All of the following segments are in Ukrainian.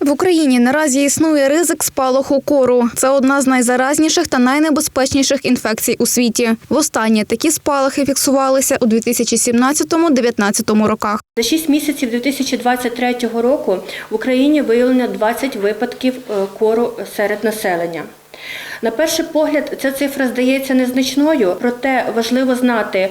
В Україні наразі існує ризик спалаху кору. Це одна з найзаразніших та найнебезпечніших інфекцій у світі. Востаннє такі спалахи фіксувалися у 2017-2019 роках. За 6 місяців 2023 року в Україні виявлено 20 випадків е, кору серед населення. На перший погляд, ця цифра здається незначною, проте важливо знати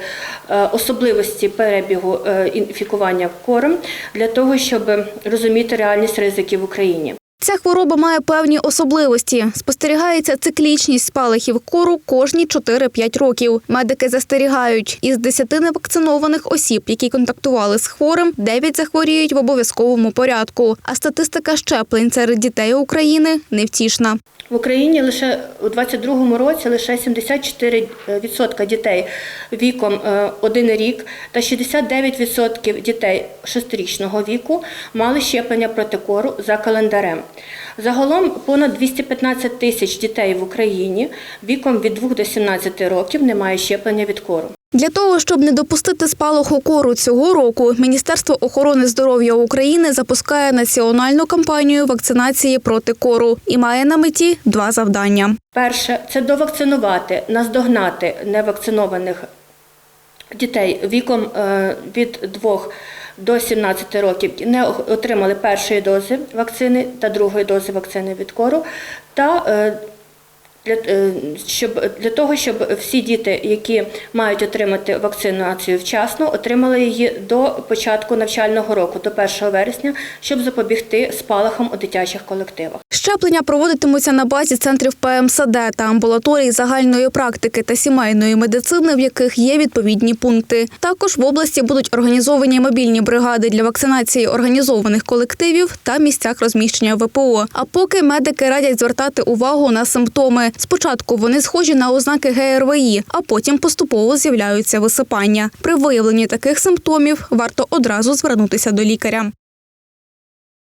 е, особливості перебігу інфікування інфікування корм для того, щоб розуміти реальність ризиків в Україні. Ця хвороба має певні особливості. Спостерігається циклічність спалахів кору кожні 4-5 років. Медики застерігають, із 10 невакцинованих осіб, які контактували з хворим, 9 захворіють в обов'язковому порядку. А статистика щеплень серед дітей України невтішна. В Україні лише у 2022 році лише 74% дітей віком 1 рік та 69% дітей 6-річного віку мали щеплення проти кору за календарем. Загалом понад 215 тисяч дітей в Україні віком від 2 до 17 років не мають щеплення від кору. Для того, щоб не допустити спалаху кору цього року, Міністерство охорони здоров'я України запускає національну кампанію вакцинації проти кору і має на меті два завдання. Перше це довакцинувати, наздогнати невакцинованих дітей віком е, від 2 до 17 років не отримали першої дози вакцини та другої дози вакцини від кору, та е, для, е, щоб, для того, щоб всі діти, які мають отримати вакцинацію вчасно, отримали її до початку навчального року, до 1 вересня, щоб запобігти спалахам у дитячих колективах. Щеплення проводитимуться на базі центрів ПМСД та амбулаторій загальної практики та сімейної медицини, в яких є відповідні пункти. Також в області будуть організовані мобільні бригади для вакцинації організованих колективів та місцях розміщення ВПО. А поки медики радять звертати увагу на симптоми. Спочатку вони схожі на ознаки ГРВІ, а потім поступово з'являються висипання. При виявленні таких симптомів варто одразу звернутися до лікаря.